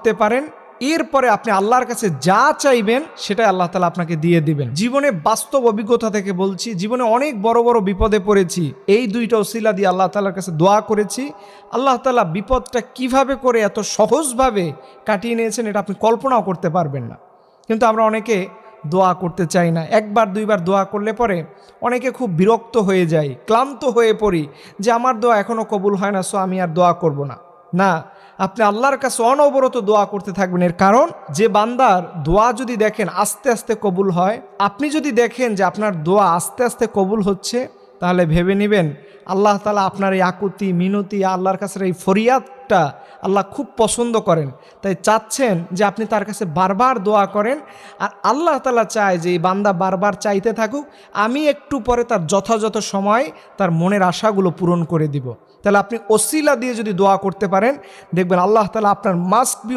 করতে পারেন। এরপরে আপনি আল্লাহর কাছে যা চাইবেন, সেটাই আল্লাহ তালা আপনাকে দিয়ে দিবেন। জীবনে বাস্তব অভিজ্ঞতা থেকে বলছি, জীবনে অনেক বড় বড় বিপদে পড়েছি। এই দুইটা ওসিলা দিয়ে আল্লাহ তালার কাছে দোয়া করেছি। আল্লাহ তালা বিপদটা কীভাবে করে এত সহজভাবে কাটিয়ে নিয়েছেন, এটা আপনি কল্পনাও করতে পারবেন না। কিন্তু আমরা অনেকে দোয়া করতে চাই না। একবার, দুইবার দোয়া করলে পরে অনেকে খুব বিরক্ত হয়ে যায়, ক্লান্ত হয়ে পড়ি যে, আমার দোয়া এখনও কবুল হয় না, সো আমি আর দোয়া করব না। না, আপনি আল্লাহর কাছে অনবরত দোয়া করতে থাকবেন। এর কারণ, যে বান্দার দোয়া যদি দেখেন আস্তে আস্তে কবুল হয়, আপনি যদি দেখেন যে আপনার দোয়া আস্তে আস্তে কবুল হচ্ছে, তাহলে ভেবে নেবেন, আল্লাহ তালা আপনার এই আকুতি, মিনতি, আল্লাহর কাছে এই ফরিয়াদটা আল্লাহ খুব পছন্দ করেন। তাই চাচ্ছেন যে আপনি তার কাছে বারবার দোয়া করেন। আর আল্লাহ তালা চায় যে এই বান্দা বারবার চাইতে থাকুক, আমি একটু পরে তার যথাযথ সময় তার মনের আশাগুলো পূরণ করে দিব। তাহলে আপনি ওসিলা দিয়ে যদি দোয়া করতে পারেন, দেখবেন আল্লাহ তালা আপনার মাস্ট বি